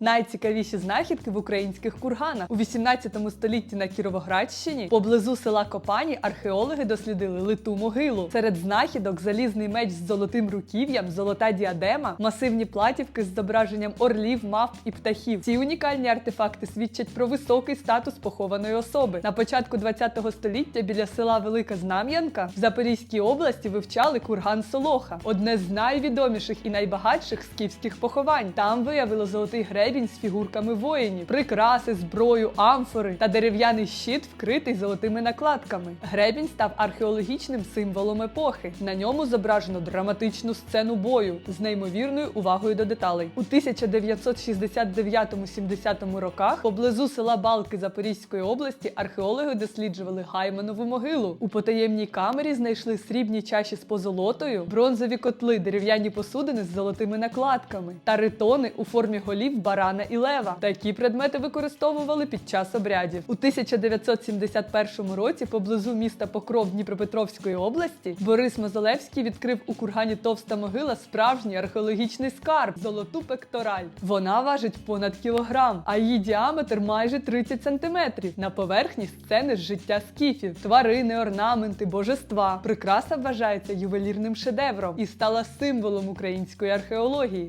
Найцікавіші знахідки в українських курганах у 18 столітті на Кіровоградщині поблизу села Копані археологи дослідили литу могилу. Серед знахідок залізний меч з золотим руків'ям, золота діадема, масивні платівки з зображенням орлів, мавп і птахів. Ці унікальні артефакти свідчать про високий статус похованої особи. На початку 20 століття біля села Велика Знам'янка в Запорізькій області вивчали курган Солоха, одне з найвідоміших і найбагатших скіфських поховань. Там виявили золотий гребінь з фігурками воїнів, прикраси, зброю, амфори та дерев'яний щит, вкритий золотими накладками. Гребінь став археологічним символом епохи. На ньому зображено драматичну сцену бою з неймовірною увагою до деталей. У 1969-70 роках поблизу села Балки Запорізької області археологи досліджували Гайманову могилу. У потаємній камері знайшли срібні чаші з позолотою, бронзові котли, дерев'яні посудини з золотими накладками та ритони у формі голів барана і лева. Такі предмети використовували під час обрядів. У 1971 році поблизу міста Покров Дніпропетровської області Борис Мозолевський відкрив у кургані товста могила справжній археологічний скарб золоту пектораль. Вона важить понад кілограм, а її діаметр майже 30 сантиметрів. На поверхні сцени з життя скіфів, тварини, орнаменти, божества. Прикраса вважається ювелірним шедевром і стала символом української археології.